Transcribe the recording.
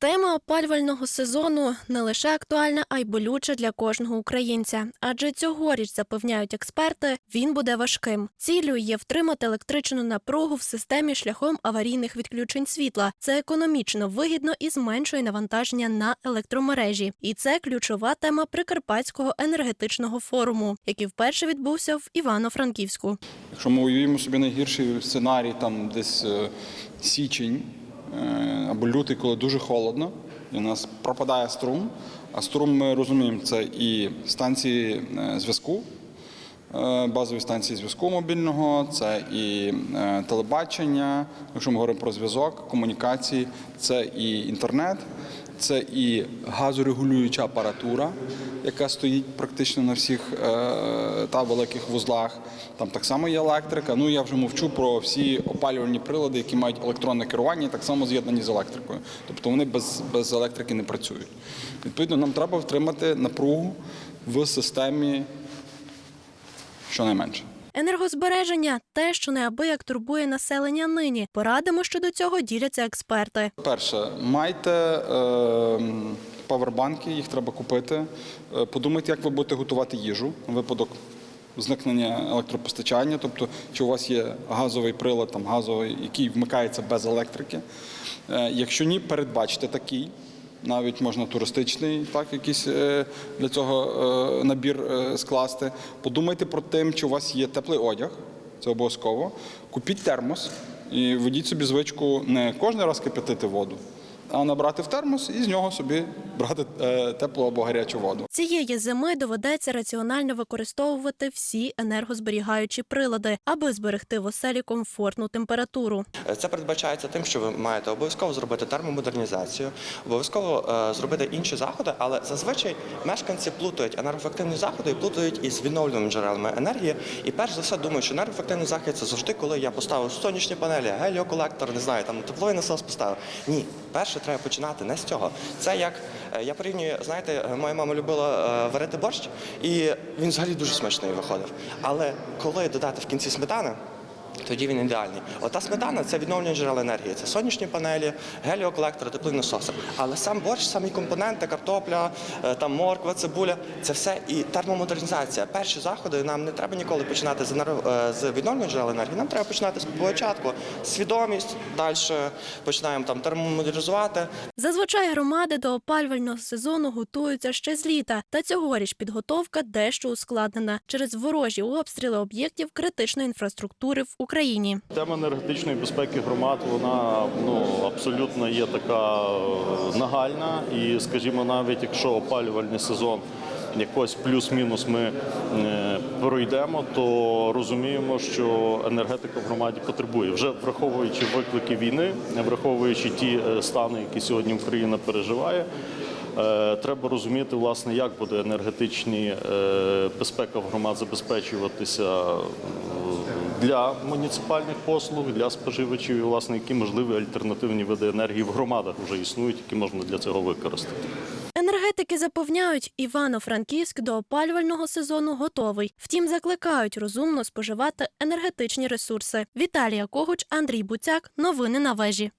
Тема опалювального сезону не лише актуальна, а й болюча для кожного українця. Адже цьогоріч запевняють експерти, він буде важким. Ціллю є втримати електричну напругу в системі шляхом аварійних відключень світла. Це економічно вигідно і зменшує навантаження на електромережі. І це ключова тема Прикарпатського енергетичного форуму, який вперше відбувся в Івано-Франківську. Якщо ми уявимо собі найгірший сценарій, там десь е, січень або лютий, коли дуже холодно, і у нас пропадає струм. А струм ми розуміємо, це і станції е, зв'язку, е, базові станції зв'язку мобільного, це і е, телебачення, якщо ми говоримо про зв'язок, комунікації, це і інтернет, це і газорегулююча апаратура, яка стоїть практично на всіх е, та великих вузлах. Там так само є електрика. Ну я вже мовчу про всі опалювальні прилади, які мають електронне керування, так само з'єднані з електрикою. Тобто вони без, без електрики не працюють. Відповідно, нам треба втримати напругу в системі щонайменше. Енергозбереження те, що неабияк турбує населення нині. Порадимо щодо цього діляться експерти. Перше, майте е, павербанки, їх треба купити. Е, Подумайте, як ви будете готувати їжу на випадок зникнення електропостачання. Тобто, чи у вас є газовий прилад, там газовий, який вмикається без електрики. Е, Якщо ні, передбачте такий. Навіть можна туристичний, так якийсь е, для цього е, набір е, скласти. Подумайте про те, чи у вас є теплий одяг, це обов'язково. Купіть термос і ведіть собі звичку не кожен раз кипятити воду, набрати в термос і з нього собі брати е, теплу або гарячу воду. Цієї зими доведеться раціонально використовувати всі енергозберігаючі прилади, аби зберегти в оселі комфортну температуру. Це передбачається тим, що ви маєте обов'язково зробити термомодернізацію, обов'язково е, зробити інші заходи, але зазвичай мешканці плутають енергоефективні заходи і плутають із відновлюваними джерелами енергії. І перш за все думають, що енергоефективний захід це завжди, коли я поставив сонячні панелі, геліоколектор, не знаю, там тепловий насос поставив. Ні, перше треба починати не з цього. Це як е, я порівнюю, знаєте, моя мама любила е, варити борщ, і він взагалі дуже смачний виходив. Але коли додати в кінці сметани. Тоді він ідеальний. Ота сметана це відновлення джерел енергії. Це сонячні панелі, геліоколектори, теплові насоси. Але сам борщ, самі компоненти, картопля, е, там морква, цибуля це все і термомодернізація. Перші заходи нам не треба ніколи починати з е, з відновлення джерел енергії. Нам треба починати з початку. Свідомість, далі починаємо там термомодернізувати. Зазвичай громади до опалювального сезону готуються ще з літа, та цьогоріч підготовка дещо ускладнена через ворожі обстріли об'єктів критичної інфраструктури в Україні. Тема енергетичної безпеки громад вона ну абсолютно є така е, нагальна. І, скажімо, навіть якщо опалювальний сезон якось плюс-мінус ми е, пройдемо, то розуміємо, що енергетика в громаді потребує, вже враховуючи виклики війни, враховуючи ті е, стани, які сьогодні Україна переживає. Треба розуміти, власне, як буде енергетичні е, безпека в громад забезпечуватися для муніципальних послуг, для споживачів, і власне, які можливі альтернативні види енергії в громадах вже існують, які можна для цього використати. Енергетики запевняють, Івано-Франківськ до опалювального сезону готовий. Втім, закликають розумно споживати енергетичні ресурси. Віталія Когуч, Андрій Буцяк. Новини на вежі.